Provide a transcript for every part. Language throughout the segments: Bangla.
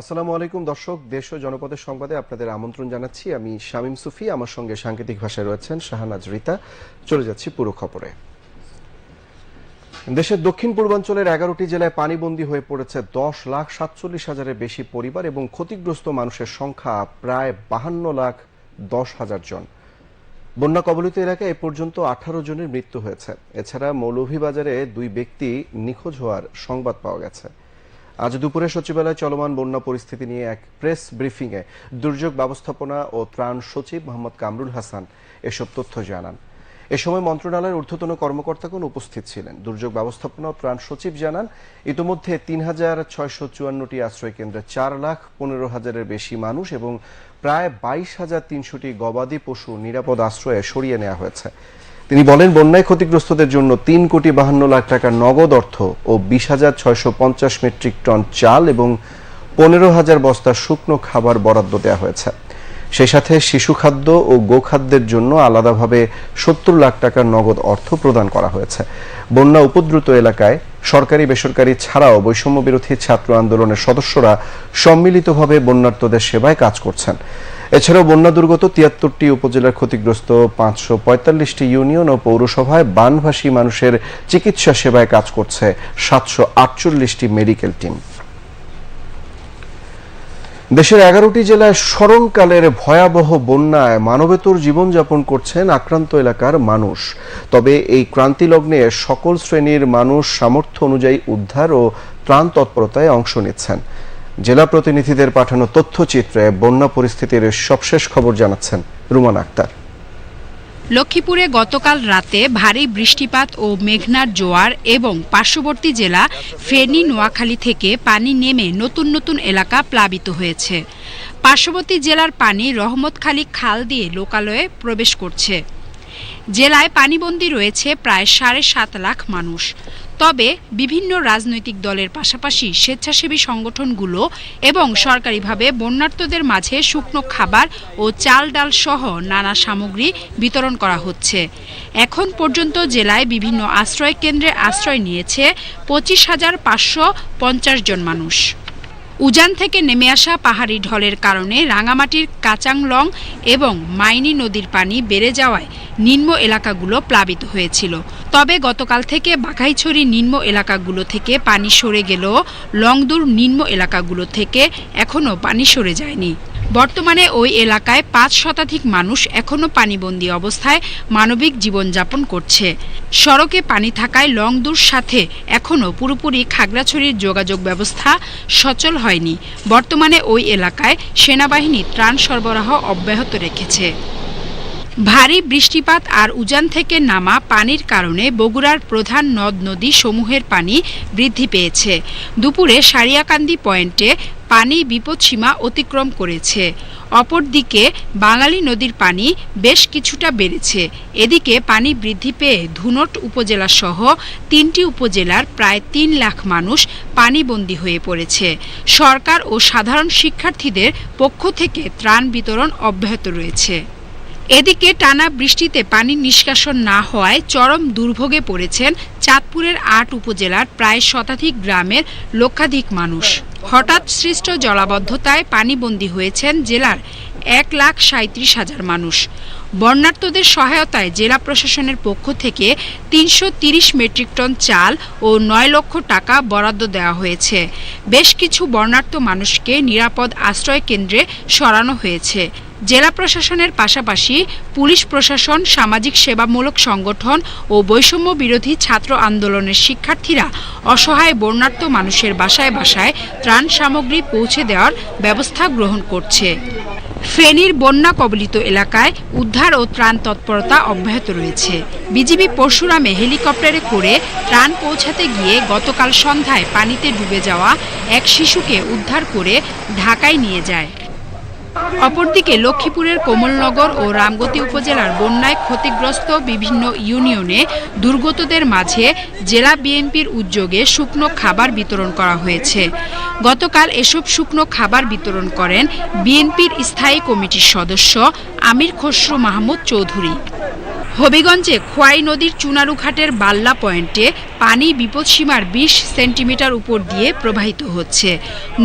আসসালামু আলাইকুম, দর্শক, দেশ ও জনপদের সংবাদে আপনাদের আমন্ত্রণ জানাচ্ছি। আমি শামীম সুফি, আমার সঙ্গে সাংকেতিক ভাষায় রয়েছেন শাহানাজ রিতা। চলে যাচ্ছি পুরো খবরে। দেশের দক্ষিণ পূর্বাঞ্চলের এগারোটি জেলায় পানিবন্দী হয়ে পড়েছে দশ লাখ সাতচল্লিশ হাজারের বেশি পরিবার এবং ক্ষতিগ্রস্ত মানুষের সংখ্যা প্রায় বাহান্ন লাখ দশ হাজার জন। বন্যা কবলিত এলাকায় এ পর্যন্ত আঠারো জনের মৃত্যু হয়েছে। এছাড়া মৌলভীবাজারে দুই ব্যক্তি নিখোঁজ হওয়ার সংবাদ পাওয়া গেছে। আজ দুপুরে সচিবালয়ে চলমান বন্যা পরিস্থিতি নিয়ে এক প্রেস ব্রিফিংয়ে দুর্যোগ ব্যবস্থাপনা ও ত্রাণ সচিব মোহাম্মদ কামরুল হাসান এসব তথ্য জানান। এ সময় মন্ত্রণালয়ের ঊর্ধ্বতন কর্মকর্তাগণ উপস্থিত ছিলেন? দুর্যোগ ব্যবস্থাপনা ও ত্রাণ সচিব জানান, ইতোমধ্যে তিন হাজার ছয়শো চুয়ান্নটি আশ্রয় কেন্দ্রে চার লাখ পনেরো হাজারের বেশি মানুষ এবং প্রায় বাইশ হাজার তিনশোটি গবাদি পশু নিরাপদ আশ্রয়ে সরিয়ে নেওয়া হয়েছে। তিনি বলেন, বন্যায় ক্ষতিগ্রস্তদের জন্য তিন কোটি বাহান্ন লাখ টাকার নগদ অর্থ ও বিশ হাজার ছয়শো পঞ্চাশ মেট্রিক টন চাল এবং পনেরো হাজার বস্তা শুকনো খাবার বরাদ্দ দেওয়া হয়েছে। সেই সাথে শিশু খাদ্য ও গোখাদ্যের জন্য আলাদাভাবে সত্তর লাখ টাকার নগদ অর্থ প্রদান করা হয়েছে। বন্যা উপদ্রুত এলাকায় সরকারি বেসরকারি ছাড়াও বৈষম্য বিরোধী ছাত্র আন্দোলনের সদস্যরা সম্মিলিতভাবে বন্যার্তদের সেবায় কাজ করছেন। এছাড়াও বন্যা দুর্গত তিয়াত্তরটি উপজেলার ক্ষতিগ্রস্ত, পাঁচশো পঁয়তাল্লিশটি ইউনিয়ন ও পৌরসভায় বানভাসী মানুষের চিকিৎসা সেবায় কাজ করছে সাতশো আটচল্লিশটি মেডিকেল টিম। দেশের এগারোটি জেলায় স্মরণকালের ভয়াবহ বন্যায় মানবেতর জীবনযাপন করছেন আক্রান্ত এলাকার মানুষ। তবে এই ক্রান্তি লগ্নে সকল শ্রেণির মানুষ সামর্থ্য অনুযায়ী উদ্ধার ও ত্রাণ তৎপরতায় অংশ নিচ্ছেন। জেলা প্রতিনিধিদের পাঠানো তথ্যচিত্রে বন্যা পরিস্থিতির সবশেষ খবর জানাচ্ছেন রুমান আক্তার। লক্ষ্মীপুরে গতকাল রাতে ভারী বৃষ্টিপাত ও মেঘনার জোয়ার এবং পার্শ্ববর্তী জেলা ফেনী নোয়াখালী থেকে পানি নেমে নতুন নতুন এলাকা প্লাবিত হয়েছে। পার্শ্ববর্তী জেলার পানি রহমতখালী খাল দিয়ে লোকালয়ে প্রবেশ করছে। জেলায় পানিবন্দী রয়েছে প্রায় সাড়ে সাত লাখ মানুষ। তবে বিভিন্ন রাজনৈতিক দলের পাশাপাশি স্বেচ্ছাসেবী সংগঠনগুলো এবং সরকারিভাবে বন্যার্তদের মাঝে শুকনো খাবার ও চাল ডাল সহ নানা সামগ্রী বিতরণ করা হচ্ছে। এখন পর্যন্ত জেলায় বিভিন্ন আশ্রয় কেন্দ্রে আশ্রয় নিয়েছে পঁচিশ হাজার পাঁচশো পঞ্চাশ জন মানুষ। উজান থেকে নেমে আসা পাহাড়ি ঢলের কারণে রাঙামাটির কাচাংলং এবং মাইনি নদীর পানি বেড়ে যাওয়ায় নিম্ন এলাকাগুলো প্লাবিত হয়েছিল। তবে গতকাল থেকে বাঘাইছড়ি নিম্ন এলাকাগুলো থেকে পানি সরে গেলেও লংদুর নিম্ন এলাকাগুলো থেকে এখনও পানি সরে যায়নি। বর্তমানে ওই এলাকায় পাঁচ শতাধিক মানুষ এখনও পানিবন্দী অবস্থায় মানবিক জীবনযাপন করছে। সড়কে পানি থাকায় লংদুর সাথে এখনও পুরোপুরি খাগড়াছড়ির যোগাযোগ ব্যবস্থা সচল হয়নি। বর্তমানে ওই এলাকায় সেনাবাহিনী ত্রাণ সরবরাহ অব্যাহত রেখেছে। ভারী বৃষ্টিপাত আর উজান থেকে নামা পানির কারণে বগুড়ার প্রধান নদ নদী সমূহের পানি বৃদ্ধি পেয়েছে। দুপুরে সারিয়াকান্দি পয়েন্টে পানি বিপদসীমা অতিক্রম করেছে। অপরদিকে বাঙালি নদীর পানি বেশ কিছুটা বেড়েছে। এদিকে পানি বৃদ্ধি পেয়ে ধুনট উপজেলা সহ তিনটি উপজেলার প্রায় তিন লাখ মানুষ পানিবন্দী হয়ে পড়েছে। সরকার ও সাধারণ শিক্ষার্থীদের পক্ষ থেকে ত্রাণ বিতরণ অব্যাহত রয়েছে। এদিকে টানা বৃষ্টিতে পানি নিষ্কাশন না হওয়ায় চরম দুর্ভোগে পড়েছেন চাঁদপুরের আট উপজেলার প্রায় শতাধিক গ্রামের লক্ষাধিক মানুষ। হঠাৎ সৃষ্ট জলাবদ্ধতায় পানিবন্দী হয়েছেন জেলার এক লাখ সাঁত্রিশ হাজার মানুষ। বন্যার্তদের সহায়তায় জেলা প্রশাসনের পক্ষ থেকে তিনশো তিরিশ মেট্রিক টন চাল ও নয় লক্ষ টাকা বরাদ্দ দেওয়া হয়েছে। বেশ কিছু বর্ণার্ত মানুষকে নিরাপদ আশ্রয় কেন্দ্রে সরানো হয়েছে। জেলা প্রশাসনের পাশাপাশি পুলিশ প্রশাসন, সামাজিক সেবামূলক সংগঠন ও বৈষম্য বিরোধী ছাত্র আন্দোলনের শিক্ষার্থীরা অসহায় বর্ণার্ত মানুষের বাসায় বাসায় ত্রাণ সামগ্রী পৌঁছে দেওয়ার ব্যবস্থা গ্রহণ করছে। ফেনীর বন্যা কবলিত এলাকায় উদ্ধার ও ত্রাণ তৎপরতা অব্যাহত রয়েছে। বিজিবি পরশুরামে হেলিকপ্টারে করে ত্রাণ পৌঁছাতে গিয়ে গতকাল সন্ধ্যায় পানিতে ডুবে যাওয়া এক শিশুকে উদ্ধার করে ঢাকায় নিয়ে যায়। অপরদিকে লক্ষ্মীপুরের কোমলনগর ও রামগতি উপজেলার বন্যায় ক্ষতিগ্রস্ত বিভিন্ন ইউনিয়নে দুর্গতদের মাঝে জেলা বিএনপির উদ্যোগে শুকনো খাবার বিতরণ করা হয়েছে। গতকাল এসব শুকনো খাবার বিতরণ করেন বিএনপির স্থায়ী কমিটির সদস্য আমির খসরু মাহমুদ চৌধুরী। হবিগঞ্জে খোয়াই নদীর চুনারুঘাটের বাল্লা পয়েন্টে পানি বিপদসীমার বিশ সেন্টিমিটার উপর দিয়ে প্রবাহিত হচ্ছে।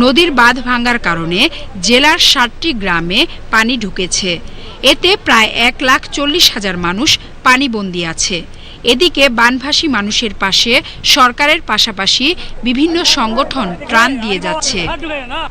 নদীর বাঁধ ভাঙ্গার কারণে জেলার ষাটটি গ্রামে পানি ঢুকেছে। এতে প্রায় এক লাখ চল্লিশ হাজার মানুষ পানিবন্দী আছে। এদিকে বানভাসী মানুষের পাশে সরকারের পাশাপাশি বিভিন্ন সংগঠন ত্রাণ দিয়ে যাচ্ছে।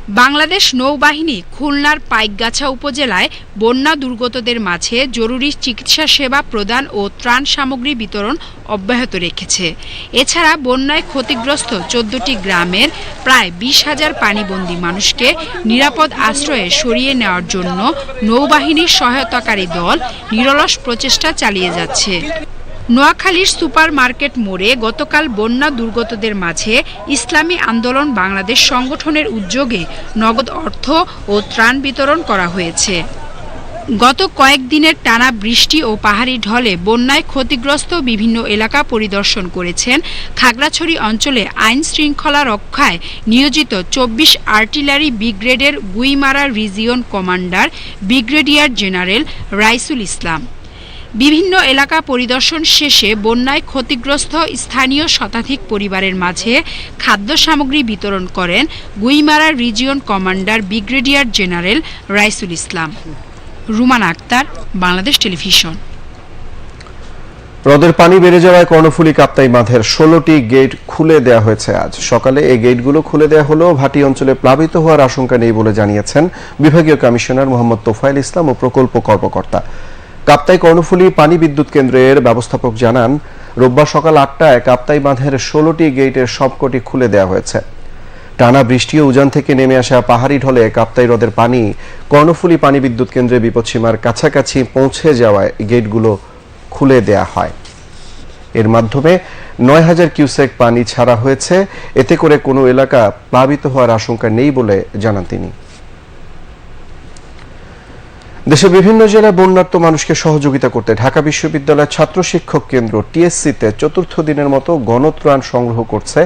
বাংলাদেশ নৌবাহিনী খুলনার পাইকগাছা উপজেলায় বন্যা দুর্গতদের মাঝে জরুরি চিকিৎসা সেবা প্রদান ও ত্রাণ সামগ্রী বিতরণ অব্যাহত রেখেছে। এছাড়া বন্যায় ক্ষতিগ্রস্ত চোদ্দটি গ্রামের প্রায় বিশ হাজার পানিবন্দী মানুষকে নিরাপদ আশ্রয়ে সরিয়ে নেওয়ার জন্য নৌবাহিনীর সহায়তাকারী দল নিরলস প্রচেষ্টা চালিয়ে যাচ্ছে। নোয়াখালীর সুপার মার্কেট মোড়ে গতকাল বন্যা দুর্গতদের মাঝে ইসলামী আন্দোলন বাংলাদেশ সংগঠনের উদ্যোগে নগদ অর্থ ও ত্রাণ বিতরণ করা হয়েছে। গত কয়েকদিনের টানা বৃষ্টি ও পাহাড়ি ঢলে বন্যায় ক্ষতিগ্রস্ত বিভিন্ন এলাকা পরিদর্শন করেছেন খাগড়াছড়ি অঞ্চলে আইন শৃঙ্খলা রক্ষায় নিয়োজিত চব্বিশ আর্টিলারি ব্রিগেডের Guimara region commander brigadier general Raisul Islam. বিভিন্ন এলাকা পরিদর্শন শেষে বন্যায় ক্ষতিগ্রস্ত স্থানীয় শতাধিক পরিবারের মাঝে খাদ্য সামগ্রী বিতরণ করেন Guimara region commander brigadier general Raisul Islam. Ruman Akhtar, Bangladesh television. হ্রদের পানি বেড়ে যাওয়ায় কর্ণফুলী কাপ্তাই বাঁধের ষোলোটি গেট খুলে দেওয়া হয়েছে আজ। সকালে এই গেটগুলো খুলে দেওয়া হলেও ভাটি অঞ্চলে প্লাবিত হওয়ার আশঙ্কা নেই বলে জানিয়েছেন বিভাগীয় কমিশনার মোহাম্মদ তোফায়েল ইসলাম ও প্রকল্প কর্মকর্তা। কাপ্তাই কর্ণফুলী পানি বিদ্যুৎ কেন্দ্রের ব্যবস্থাপক জানান, রোববার সকাল আটটায় কাপ্তাই বাঁধের ষোলোটি গেটের সবকটি খুলে দেওয়া হয়েছে। টানা বৃষ্টি ও উজান থেকে নেমে আসা পাহাড়ি ঢলে কাপ্তাই হ্রদের পানি কর্ণফুলী পানি বিদ্যুৎ কেন্দ্রের বিপদসীমার কাছাকাছি পৌঁছে যাওয়ায় গেটগুলো খুলে দেয়া হয়। এর মাধ্যমে নয় হাজার কিউসেক পানি ছাড়া হয়েছে। এতে করে কোনো এলাকা প্লাবিত হওয়ার আশঙ্কা নেই বলে জানান তিনি। দেশের বিভিন্ন জেলায় বন্যার্ত মানুষকে সহযোগিতা করতে ঢাকা বিশ্ববিদ্যালয়ের ছাত্র শিক্ষক কেন্দ্র টিএসসিতে চতুর্থ দিনের মতো গণত্রাণ সংগ্রহ করছে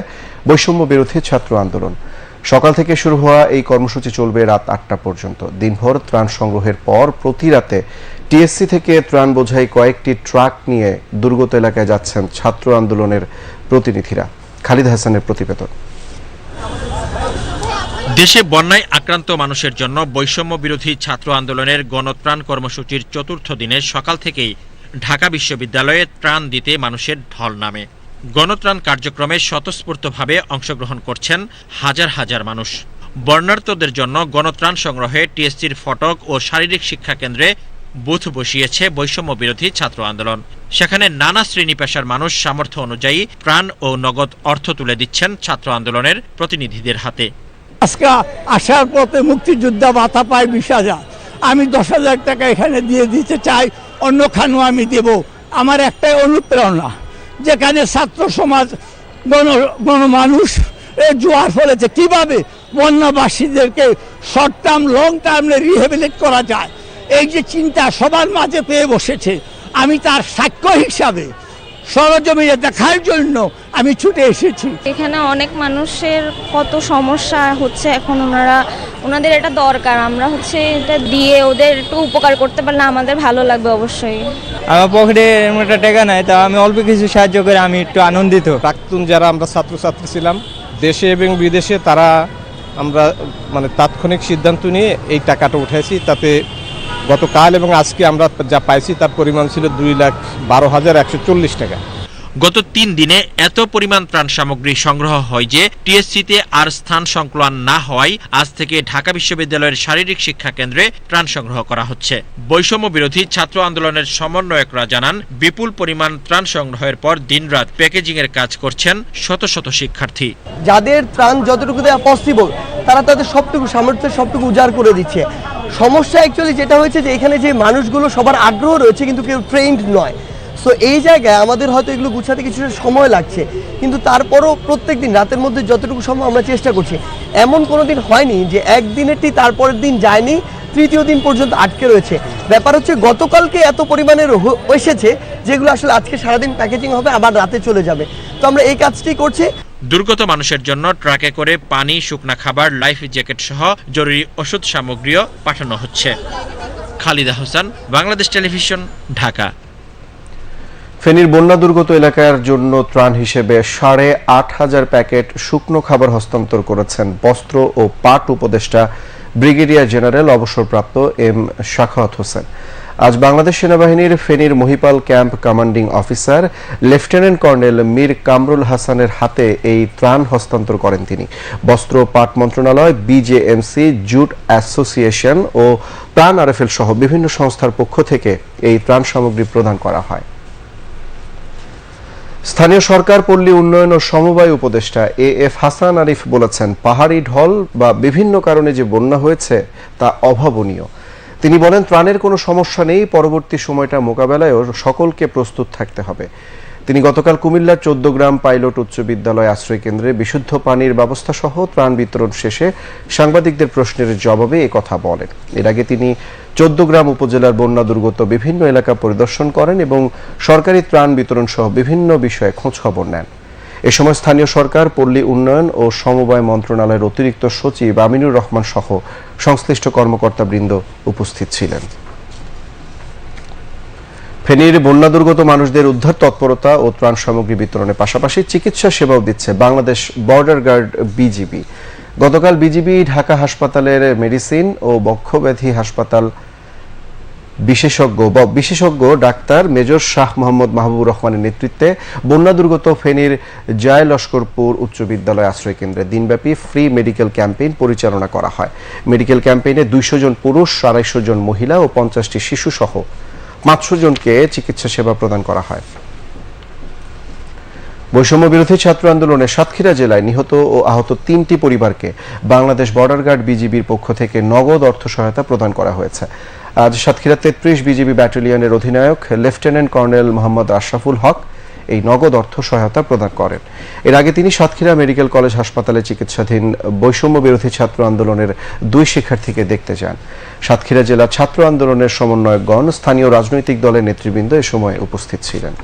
বৈষম্য বিরোধী ছাত্র আন্দোলন। সকাল থেকে শুরু হওয়া এই কর্মসূচি চলবে রাত আটটা পর্যন্ত। দিনভর ত্রাণ সংগ্রহের পর প্রতি রাতে টিএসসি থেকে ত্রাণ বোঝাই কয়েকটি ট্রাক নিয়ে দুর্গত এলাকায় যাচ্ছেন ছাত্র আন্দোলনের প্রতিনিধিরা। খালিদ হাসানের প্রতিবেদন। দেশে বন্যায় আক্রান্ত মানুষের জন্য বৈষম্য বিরোধী ছাত্র আন্দোলনের গণত্রাণ কর্মসূচির চতুর্থ দিনে সকাল থেকেই ঢাকা বিশ্ববিদ্যালয়ে ত্রাণ দিতে মানুষের ঢল নামে। গণত্রাণ কার্যক্রমে স্বতঃস্ফূর্তভাবে অংশগ্রহণ করছেন হাজার হাজার মানুষ। বর্ণার্থদের জন্য গণত্রাণ সংগ্রহে টিএসসির ফটক ও শারীরিক শিক্ষা কেন্দ্রে বুথ বসিয়েছে বৈষম্য বিরোধী ছাত্র আন্দোলন। সেখানে নানা শ্রেণি পেশার মানুষ সামর্থ্য অনুযায়ী প্রাণ ও নগদ অর্থ তুলে দিচ্ছেন ছাত্র আন্দোলনের প্রতিনিধিদের হাতে। আজকে আসার পথে মুক্তিযোদ্ধা ভাতা পায় বিশ হাজার। আমি দশ হাজার টাকা এখানে দিয়ে দিতে চাই অন্য খানও আমি দেব। আমার একটাই অনুপ্রেরণা, যেখানে ছাত্র সমাজ, গণ, গণমানুষ জোয়ার ফলেছে। কীভাবে বন্যাবাসীদেরকে শর্ট টার্ম লং টার্মে রিহেবিলিট করা যায়? এই যে চিন্তা সবার মাঝে পেয়ে বসেছে। আমি তার সাক্ষ্য হিসাবে সরজমিনে দেখার জন্য আমি ছুটে এসেছি। এখানে অনেক মানুষের কত সমস্যা হচ্ছে এখন ওনারা ওনাদের এটা দরকার। আমরা হচ্ছে এটা দিয়ে ওদের একটু উপকার করতে পারলে আমাদের ভালো লাগবে অবশ্যই। আমার পকেটে একটা টাকা নাই তা আমি অল্প কিছু সাহায্য করে আমি একটু আনন্দিত। প্রাক্তন যারা আমরা ছাত্রছাত্রী ছিলাম দেশে এবং বিদেশে তারা আমরা মানে তাৎক্ষণিক সিদ্ধান্ত নিয়ে এই টাকাটা উঠেছি তাতে গতকাল এবং আজকে আমরা যা পাইছি তার পরিমাণ ছিল দুই লাখ বারো হাজার একশো চল্লিশ টাকা। গত তিন দিনে এত পরিমাণ ত্রাণ সামগ্রী সংগ্রহ হয় যে টিএসসিতে আর স্থান সংকুলান না হওয়ায় আজ থেকে ঢাকা বিশ্ববিদ্যালয়ের শারীরিক শিক্ষা কেন্দ্রে ত্রাণ সংগ্রহ করা হচ্ছে। বৈষম্য বিরোধী ছাত্র আন্দোলনের সমন্বয়করা জানান, বিপুল পরিমাণ ত্রাণ সংগ্রহের পর দিনরাত প্যাকেজিং এর কাজ করছেন শত শত শিক্ষার্থী। যাদের ত্রাণ যতটুকু দেওয়া পসিবল তারা তাদের সবটুকু সামর্থ্য সবটুকু উজাড় করে দিচ্ছে। সমস্যা অ্যাকচুয়ালি যেটা হয়েছে যে এখানে যে মানুষগুলো সবার আগ্রহ রয়েছে কিন্তু কেউ ট্রেন্ড নয়। সো এই জায়গায় আমাদের হয়তো এগুলো গুছাতে কিছুটা সময় লাগছে। কিন্তু তারপরও প্রত্যেক দিন রাতের মধ্যে যতটুকু সম্ভব আমরা চেষ্টা করছি। এমন কোনো দিন হয়নি যে একদিনেরটি তারপরের দিন যায়নি, তৃতীয় দিন পর্যন্ত আটকে রয়েছে। ব্যাপার হচ্ছে, গতকালকে এত পরিমাণের হ- এসেছে যেগুলো আসলে আজকে সারাদিন প্যাকেজিং হবে, আবার রাতে চলে যাবে। তো আমরা এই কাজটি করছি। দুর্গত মানুষের জন্য ট্রাকে করে পানি, শুকনা খাবার, লাইফ জ্যাকেট সহ জরুরি ওষুধ সামগ্রীও পাঠানো হচ্ছে। খালিদা হোসেন, বাংলাদেশ টেলিভিশন, ঢাকা। ফেনীর বন্যা দুর্গত এলাকার জন্য ত্রাণ হিসেবে সাড়ে আট হাজার প্যাকেট শুকনো খাবার হস্তান্তর করেছেন বস্ত্র ও পাট উপদেষ্টা ব্রিগেডিয়ার জেনারেল অবসরপ্রাপ্ত এম শাখাওয়াত হোসেন। আজ বাংলাদেশ সেনাবাহিনীর ফেনীর Mohipal camp commanding officer lieutenant colonel Mir Kamrul হাসানের হাতে এই ত্রাণ হস্তান্তর করেন তিনি। বস্ত্র পাট মন্ত্রণালয়, বিজেএমসি, জুট অ্যাসোসিয়েশন ও প্রাণ আরএফএল সহ বিভিন্ন সংস্থার পক্ষ থেকে এই ত্রাণ সামগ্রী প্রদান করা হয়। স্থানীয় সরকার, পল্লী উন্নয়ন ও সমবায় উপদেষ্টা এ এফ হাসান আরিফ বলেছেন, পাহাড়ি ঢল বা বিভিন্ন কারণে যে বন্যা হয়েছে তা অভাবনীয়। তিনি বলেন, ত্রাণের কোনো সমস্যা নেই, পরবর্তী সময়টা মোকাবেলায়ও সকলকে প্রস্তুত থাকতে হবে। তিনি গতকাল কুমিল্লার চোদ্দ গ্রাম পাইলট উচ্চ বিদ্যালয় আশ্রয় কেন্দ্রে বিশুদ্ধ পানির ব্যবস্থা সহ ত্রাণ বিতরণ শেষে সাংবাদিকদের প্রশ্নের জবাবে কথা বলেন। এর আগে তিনি চোদ্দ গ্রাম উপজেলার বন্যা দুর্গত বিভিন্ন এলাকা পরিদর্শন করেন এবং সরকারি ত্রাণ বিতরণ সহ বিভিন্ন বিষয়ে খোঁজখবর নেন। এ সময় স্থানীয় সরকার, পল্লী উন্নয়ন ও সমবায় মন্ত্রণালয়ের অতিরিক্ত সচিব আমিনুর রহমান সহ সংশ্লিষ্ট কর্মকর্তাবৃন্দ উপস্থিত ছিলেন। ফেনীর বন্যা দুর্গত মানুষদের উদ্ধার, তৎপরতা ও ত্রাণ সামগ্রী বিতরণের পাশাপাশি চিকিৎসা সেবাও দিচ্ছে বাংলাদেশ বর্ডার গার্ড বিজিবি। গতকাল বিজিবি ঢাকা হাসপাতালের মেডিসিন ও বক্ষব্যাধি হাসপাতাল বিশেষজ্ঞ বিশেষজ্ঞ ডাক্তার মেজর শাহ মোহাম্মদ মাহবুবুর রহমানের নেতৃত্বে বন্যা দুর্গত ফেনীর জয় লস্করপুর উচ্চ বিদ্যালয় আশ্রয় কেন্দ্রে দিনব্যাপী ফ্রি মেডিকেল ক্যাম্পেইন পরিচালনা করা হয়। মেডিকেল ক্যাম্পেইনে দুইশো জন পুরুষ, আড়াইশো জন মহিলা ও পঞ্চাশটি শিশু সহ পাঁচশো জনকে চিকিৎসা সেবা প্রদান করা হয়। বৈষম্য বিরোধী ছাত্র আন্দোলনে সাতক্ষীরা জেলায় নিহত ও আহত তিনটি পরিবারকে বাংলাদেশ বর্ডার গার্ড বিজিবির পক্ষ থেকে নগদ অর্থ সহায়তা প্রদান করা হয়েছে। আজ সাতক্ষীরা তেত্রিশ বিজিবি ব্যাটালিয়নের অধিনায়ক লেফটেন্যান্ট কর্নেল মোহাম্মদ আশরাফুল হক এই নগদ অর্থ সহায়তা প্রদান করেন। এর আগে তিনি সাতক্ষীরা মেডিকেল কলেজ হাসপাতালে চিকিৎসাধীন বৈষম্য বিরোধী ছাত্র আন্দোলনের দুই শিক্ষার্থীকে দেখতে যান। সাতক্ষীরা জেলা ছাত্র আন্দোলনের সমন্বয়কগণ স্থানীয় রাজনৈতিক দলের নেতৃবৃন্দ এ সময় উপস্থিত ছিলেন।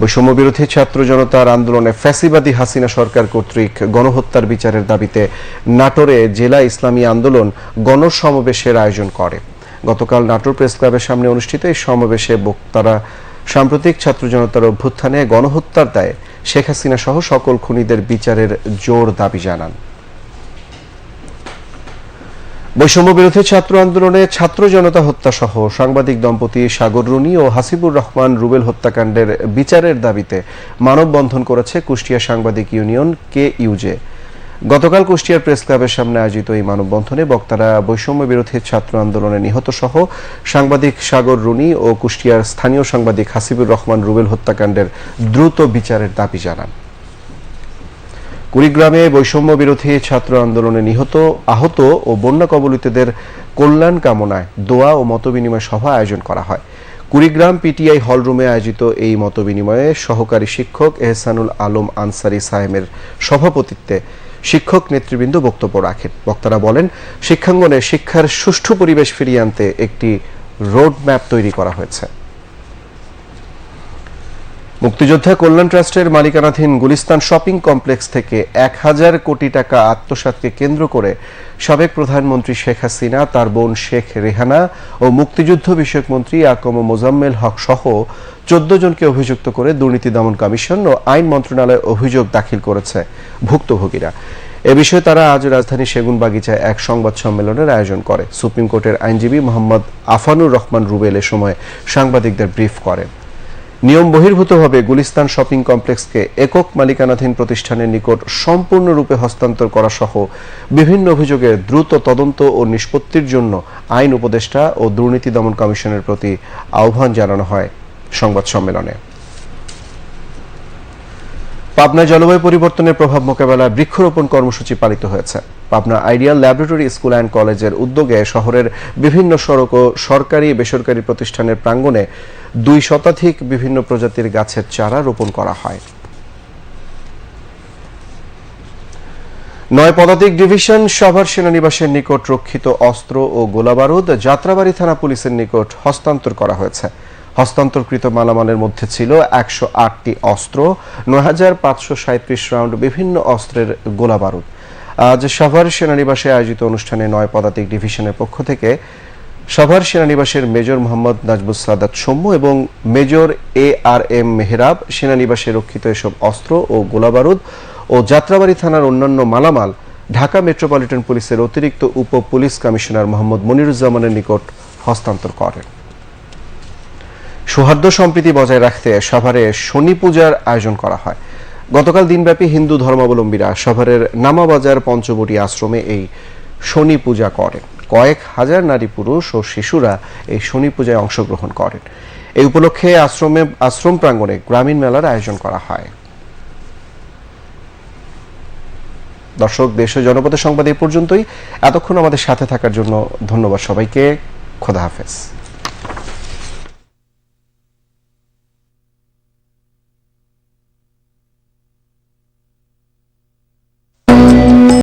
বৈষম্য বিরোধী ছাত্র জনতার আন্দোলনে ফ্যাসিবাদী হাসিনা সরকার কর্তৃক গণহত্যার বিচারের দাবিতে নাটোরে জেলা ইসলামী আন্দোলন গণসমাবেশের আয়োজন করে। গতকাল নাটোর প্রেস ক্লাবের সামনে অনুষ্ঠিত এই সমাবেশে বক্তারা সাম্প্রতিক ছাত্র জনতার অভ্যুত্থানে গণহত্যার দায়ে শেখ হাসিনা সহ সকল খুনিদের বিচারের জোর দাবি জানান। বৈষম্য বিরোধী ছাত্র আন্দোলনে ছাত্র জনতা হত্যা সহ সাংবাদিক দম্পতি সাগর রুনি ও হাসিবুর রহমান রুবেল হত্যাকাণ্ডের বিচারের দাবিতে মানববন্ধন করেছে কুষ্টিয়া সাংবাদিক ইউনিয়ন কে ইউজে গতকাল কুষ্টিয়ার প্রেস ক্লাবের সামনে আয়োজিত এই মানববন্ধনে বক্তারা বৈষম্য বিরোধী ছাত্র আন্দোলনে নিহত সহ সাংবাদিক সাগর রুনি ও কুষ্টিয়ার স্থানীয় সাংবাদিক হাসিবুর রহমান রুবেল হত্যাকাণ্ডের দ্রুত বিচারের দাবি জানান। কুড়িগ্রামে বৈষম্য বিরোধী ছাত্র আন্দোলনে নিহত, আহত ও বন্যা কবলিতদের কল্যাণ কামনায় দোয়া ও মতবিনিময় সভা আয়োজন করা হয়। কুড়িগ্রাম পিটিআই হলরুমে আয়োজিত এই মতবিনিময়ে সহকারী শিক্ষক এহসানুল আলম আনসারি সাহেমের সভাপতিত্বে শিক্ষক নেতৃবৃন্দ বক্তব্য রাখেন। বক্তারা বলেন, শিক্ষাঙ্গনে শিক্ষার সুষ্ঠু পরিবেশ ফিরিয়ে আনতে একটি রোডম্যাপ তৈরি করা হয়েছে। মুক্তিযোদ্ধা কল্যাণ ট্রাস্টের মালিকানাধীন গুলিস্তান শপিং কমপ্লেক্স থেকে এক হাজার কোটি টাকা আত্মসাতকে কেন্দ্র করে সাবেক প্রধানমন্ত্রী শেখ হাসিনা, তার বোন শেখ রেহানা ও মুক্তিযুদ্ধ বিষয়ক মন্ত্রী আকম মোজাম্মেল হক সহ চোদ্দ জনকে অভিযুক্ত করে দুর্নীতি দমন কমিশন ও আইন মন্ত্রণালয়ে অভিযোগ দাখিল করেছে ভুক্তভোগীরা। এ বিষয়ে তারা আজ রাজধানী সেগুনবাগিচায় এক সংবাদ সম্মেলনের আয়োজন করে। সুপ্রিম কোর্টের আইনজীবী মোহাম্মদ আফানুর রহমান রুবেল এ সময় সাংবাদিকদের ব্রিফ করেন। নিয়ম বহির্ভূতভাবে গুলিস্তান শপিং কমপ্লেক্সকে একক মালিকানাধীন প্রতিষ্ঠানের নিকট সম্পূর্ণরূপে হস্তান্তর করা সহ বিভিন্ন অভিযোগের দ্রুত তদন্ত ও নিষ্পত্তির জন্য আইন উপদেষ্টা ও দুর্নীতি দমন কমিশনের প্রতি আহ্বান জানানো হয় সংবাদ সম্মেলনে। পাবনা জলবায়ু পরিবর্তনের প্রভাব মোকাবেলায় বৃক্ষরোপণ কর্মসূচি পালিত হয়েছে। Pabna ideal laboratory school and কলেজের উদ্যোগে শহরের বিভিন্ন সড়ক ও সরকারি বেসরকারি প্রতিষ্ঠানের প্রাঙ্গণে দুই শতাধিক বিভিন্ন প্রজাতির গাছের চারা রোপণ করা হয়। নয় পদাতিক ডিভিশন সভার সেনানিবাসের নিকট রক্ষিত অস্ত্র ও গোলাবারুদ যাত্রাবাড়ি থানা পুলিশের নিকট হস্তান্তর করা হয়েছে। হস্তান্তরকৃত মালামালের মধ্যে ছিল একশো আটটি অস্ত্র, নয় হাজার পাঁচশো সাঁত্রিশ রাউন্ড বিভিন্ন অস্ত্রের গোলাবারুদ। আজ সাভার সেনানিবাসে আয়োজিত অনুষ্ঠানে নয় পদাতিক ডিভিশনের পক্ষ থেকে সাভার সেনানিবাসের মেজর মোহাম্মদ নাজবুস সাদাত সৌম্য এবং major A R M Mehrab সেনানিবাসে রক্ষিত এসব অস্ত্র ও গোলাবারুদ ও যাত্রাবাড়ি থানার অন্যান্য মালামাল ঢাকা মেট্রোপলিটন পুলিশের অতিরিক্ত উপ পুলিশ কমিশনার মোহাম্মদ মনিরুজ্জামানের নিকট হস্তান্তর করেন। সৌহার্দ্য সম্প্রীতি বজায় রাখতে সাভারে শনি পূজার আয়োজন করা হয়। গতকাল দিনব্যাপী হিন্দু ধর্মাবলম্বীরা সাভারের নামাবাজার পঞ্চবটি আশ্রমে এই শনি পূজা করেন। কয়েক হাজার নারী পুরুষ ও শিশুরা এই শনি পূজায় অংশগ্রহণ করেন। এই উপলক্ষে আশ্রমে, আশ্রম প্রাঙ্গণে গ্রামীণ মেলার আয়োজন করা হয়। দর্শক, দেশ জনপদের সংবাদ এই পর্যন্তই। এতক্ষণ আমাদের সাথে থাকার জন্য ধন্যবাদ সবাইকে। খোদা হাফেজ।